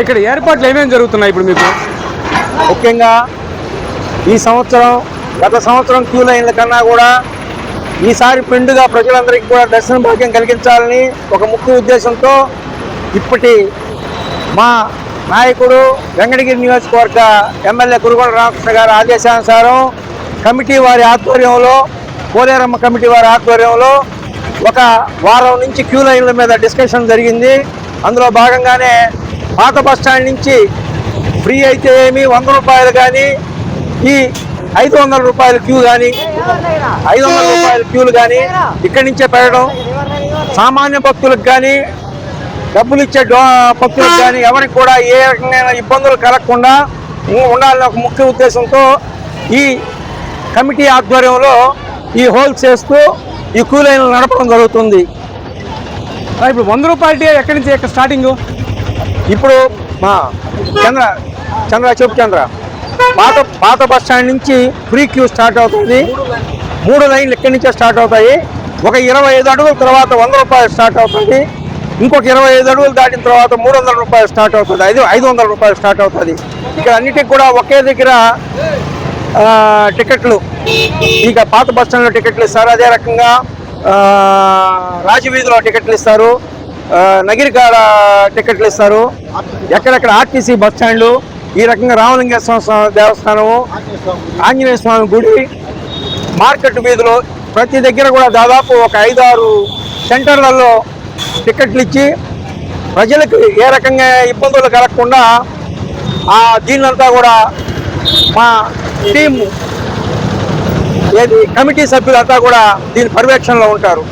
ఇక్కడ ఏర్పాట్లు ఏమేమి జరుగుతున్నాయి ఇప్పుడు మీకు? ముఖ్యంగా ఈ సంవత్సరం గత సంవత్సరం క్యూ లైన్ల కన్నా కూడా ఈసారి పిండుగా ప్రజలందరికీ కూడా దర్శన భాగ్యం కలిగించాలని ఒక ముఖ్య ఉద్దేశంతో ఇప్పటి మా నాయకుడు వెంకటగిరి నియోజకవర్గ ఎమ్మెల్యే కురుగోడ రామకృష్ణ గారి ఆదేశానుసారం కమిటీ వారి ఆధ్వర్యంలో పోలేరమ్మ కమిటీ వారి ఆధ్వర్యంలో ఒక వారం నుంచి క్యూ లైన్ల మీద డిస్కషన్ జరిగింది. అందులో భాగంగానే పాత బస్ స్టాండ్ నుంచి ఫ్రీ అయితే ఏమి వంద రూపాయలు కానీ ఈ ఐదు వందల రూపాయల క్యూ కానీ ఐదు వందల రూపాయల క్యూలు కానీ ఇక్కడి నుంచే పెట్టడం. సామాన్య భక్తులకు కానీ డబ్బులు ఇచ్చే భక్తులకు కానీ ఎవరికి కూడా ఏ రకమైన ఇబ్బందులు కలగకుండా ఉండాలని ఒక ముఖ్య ఉద్దేశంతో ఈ కమిటీ ఆధ్వర్యంలో ఈ హోల్ చేస్తూ ఈ క్యూ లైన్లు నడపడం జరుగుతుంది. ఇప్పుడు వంద రూపాయల ఎక్కడి నుంచి ఇక్కడ స్టార్టింగ్? ఇప్పుడు మా చంద్ర చంద్ర చెప్పు చంద్ర. పాత పాత బస్ స్టాండ్ నుంచి ఫ్రీ క్యూ స్టార్ట్ అవుతుంది. మూడు లైన్లు ఇక్కడి నుంచే స్టార్ట్ అవుతాయి. ఒక ఇరవై ఐదు అడుగుల తర్వాత వంద రూపాయలు స్టార్ట్ అవుతుంది. ఇంకొక ఇరవై ఐదు అడుగులు దాటిన తర్వాత మూడు వందల రూపాయలు స్టార్ట్ అవుతుంది. ఐదు ఐదు వందల రూపాయలు స్టార్ట్ అవుతుంది. ఇక్కడ అన్నిటికి కూడా ఒకే దగ్గర టికెట్లు. ఇక పాత బస్ స్టాండ్లో టికెట్లు ఇస్తారు. అదే రకంగా రాజవీధిలో టికెట్లు ఇస్తారు. నగిరికాడ టికెట్లు ఇస్తారు. ఎక్కడెక్కడ ఆర్టీసీ బస్ స్టాండ్లు ఈ రకంగా రామలింగేశ్వర స్వామి దేవస్థానము ఆంజనేయ స్వామి గుడి మార్కెట్ వీధిలో ప్రతి దగ్గర కూడా దాదాపు ఒక ఐదు ఆరు సెంటర్లలో టికెట్లు ఇచ్చి ప్రజలకు ఏ రకంగా ఇబ్బందులు కలగకుండా ఆ దీన్నంతా కూడా మా టీము ఏది కమిటీ సభ్యులంతా కూడా దీని పర్యవేక్షణలో ఉంటారు.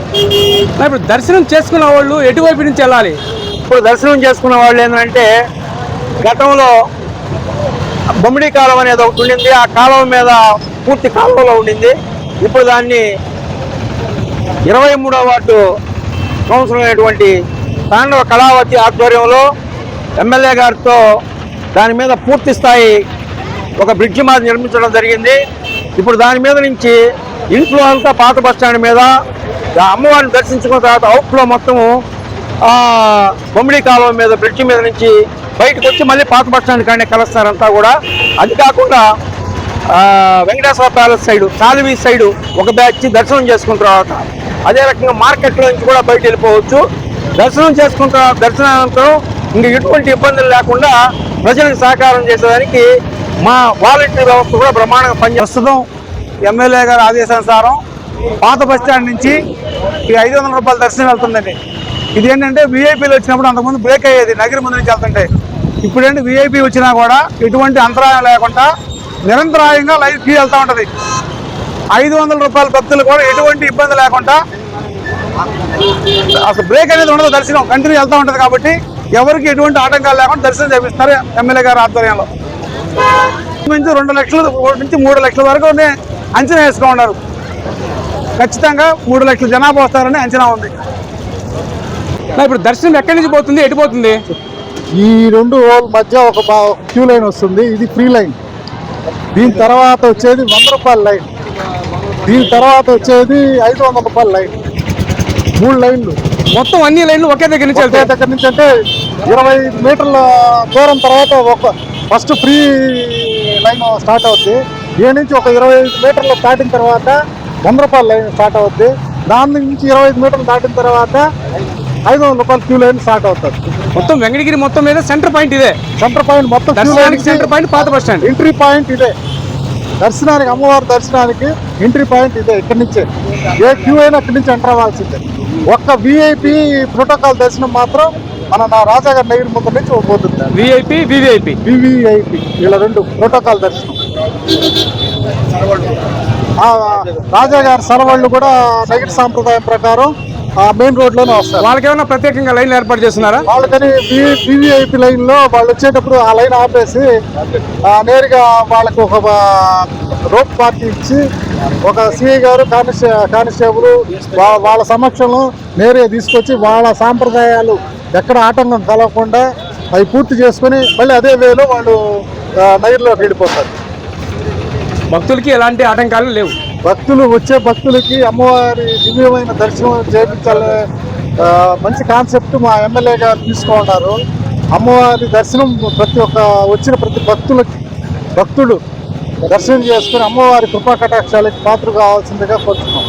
ఇప్పుడు దర్శనం చేసుకున్న వాళ్ళు ఎటువైపు నుంచి వెళ్ళాలి? ఇప్పుడు దర్శనం చేసుకున్న వాళ్ళు ఏంటంటే గతంలో బొమ్మిడి కాలం అనేది ఒకటి ఉండింది ఆ కాలువ మీద పూర్తి కాలువలో ఉండింది. ఇప్పుడు దాన్ని ఇరవై మూడవ వార్డు కౌన్సిలర్ అయినటువంటి తాండవ కళావతి ఆధ్వర్యంలో ఎమ్మెల్యే గారితో దాని మీద పూర్తి స్థాయి ఒక బ్రిడ్జి మాది నిర్మించడం జరిగింది. ఇప్పుడు దాని మీద నుంచి ఇన్ఫ్లో అంతా పాత బస్టాండ్ మీద అమ్మవారిని దర్శించుకున్న తర్వాత అవుట్ఫ్లో మొత్తము బొమ్మిడి కాలువ మీద బ్రిడ్జి మీద నుంచి బయటకు వచ్చి మళ్ళీ పాత బస్ స్టాండ్ కానీ కలుస్తారంతా కూడా. అది కాకుండా వెంకటేశ్వర ప్యాలెస్ సైడు సాలివీ సైడు ఒక బ్యాచ్ దర్శనం చేసుకున్న తర్వాత అదే రకంగా మార్కెట్లో నుంచి కూడా బయట వెళ్ళిపోవచ్చు. దర్శనం చేసుకున్న తర్వాత దర్శనానంతరం ఇంక ఎటువంటి ఇబ్బందులు లేకుండా ప్రజలకు సహకారం చేసేదానికి మా వాలంటీర్ వ్యవస్థ కూడా బ్రహ్మాండంగా పనిచేస్తుంది ప్రస్తుతం ఎమ్మెల్యే గారి ఆదేశానుసారం పాత బస్ స్టాండ్ నుంచి ఈ ఐదు వందల రూపాయల దర్శనం వెళ్తుందండి. ఇది ఏంటంటే వీఐపీలు వచ్చినప్పుడు అంతకుముందు బ్రేక్ అయ్యేది నగరి ముందు నుంచి వెళ్తుంటే. ఇప్పుడు ఏంటి వచ్చినా కూడా ఎటువంటి అంతరాయం లేకుండా నిరంతరాయంగా లైవ్ ఫ్రీ వెళ్తూ ఉంటుంది. ఐదు వందల రూపాయల భక్తులు కూడా ఎటువంటి ఇబ్బంది లేకుండా అసలు బ్రేక్ అనేది ఉండదు దర్శనం కంటిన్యూ వెళ్తూ ఉంటుంది కాబట్టి ఎవరికి ఎటువంటి ఆటంకాలు లేకుండా దర్శనం చేపిస్తారు ఎమ్మెల్యే గారి ఆధ్వర్యంలో. నుంచి రెండు లక్షల నుంచి మూడు లక్షల వరకు అంచనా వేసుకున్నారు ఖచ్చితంగా మూడు లక్షల జనాభా వస్తారని అంచనా ఉంది. ఇప్పుడు దర్శనం ఎక్కడి నుంచి పోతుంది? ఎటు పోతుంది? ఈ రెండు హోల్ మధ్య ఒక బా- క్యూ లైన్ వస్తుంది. ఇది ఫ్రీ లైన్. దీని తర్వాత వచ్చేది వంద రూపాయల లైన్. దీని తర్వాత వచ్చేది ఐదు వందల రూపాయల లైన్. మూడు లైన్లు. మొత్తం అన్ని లైన్లు ఒకే దగ్గర నుంచి ఒకే వెళ్తాయి? దగ్గర నుంచి అంటే ఇరవై మీటర్ల దూరం తర్వాత ఒక ఫస్ట్ ఫ్రీ లైన్ స్టార్ట్ అవుద్ది. ఏ నుంచి ఒక ఇరవై ఐదు మీటర్లు దాటిన తర్వాత వంద రూపాయల లైన్ స్టార్ట్ అవుద్ది. దాని నుంచి ఇరవై ఐదు మీటర్లు దాటిన తర్వాత ఐదు వందల రూపాయల క్యూ లైన్ స్టార్ట్ అవుతుంది. మొత్తం వెంకటగిరి మొత్తం మీద సెంటర్ పాయింట్ ఇదే. సెంటర్ పాయింట్ మొత్తం సెంటర్ పాయింట్ పాత బస్ స్టాండ్. ఎంట్రీ పాయింట్ ఇదే. దర్శనానికి అమ్మవారి దర్శనానికి ఎంట్రీ పాయింట్ ఇదే ఇక్కడి నుంచే. ఏ క్యూ అయినా ఇక్కడి నుంచి ఎంటర్ అవ్వాల్సిందే. ఒక్క విఐపి ప్రోటోకాల్ దర్శనం మాత్రం మన నా రాజాగారి నగర్ ముందు నుంచి పోతుంది విఐపి వివిఐపి వివిఐపి ఇలా రెండు ప్రోటోకాల్ దర్శనం. రాజాగారి సరవాళ్ళు కూడా నగిరి సాంప్రదాయం ప్రకారం ఆ మెయిన్ రోడ్లోనే వస్తారు. వాళ్ళకి ఏమైనా ప్రత్యేకంగా లైన్లు ఏర్పాటు చేస్తున్నారా? వాళ్ళకని వివిఐపి లైన్లో వాళ్ళు వచ్చేటప్పుడు ఆ లైన్ ఆపేసి నేరుగా వాళ్ళకు ఒక రోప్ పార్టీ ఇచ్చి ఒక సిఐ గారు కానిస్టే కానిస్టేబుల్ వాళ్ళ సమక్షంలో నేరుగా తీసుకొచ్చి వాళ్ళ సాంప్రదాయాలు ఎక్కడ ఆటంకం కలగకుండా అవి పూర్తి చేసుకొని మళ్ళీ అదే వేలో వాళ్ళు ఆ, నగిరిలోకి వెళ్ళిపోతారు. భక్తులకి ఎలాంటి ఆటంకాలు లేవు. భక్తులు వచ్చే భక్తులకి అమ్మవారి దివ్యమైన దర్శనం చేయించాలని ఆ, మంచి కాన్సెప్ట్ మా ఎమ్మెల్యే గారు తీసుకున్నారు అమ్మవారి దర్శనం ప్రతి ఒక్క వచ్చిన ప్రతి భక్తులకి భక్తుడు దర్శనం చేసుకుని అమ్మవారి కృపా కటాక్షాలకి పాత్ర కావాల్సిందిగా కోరుతున్నాం.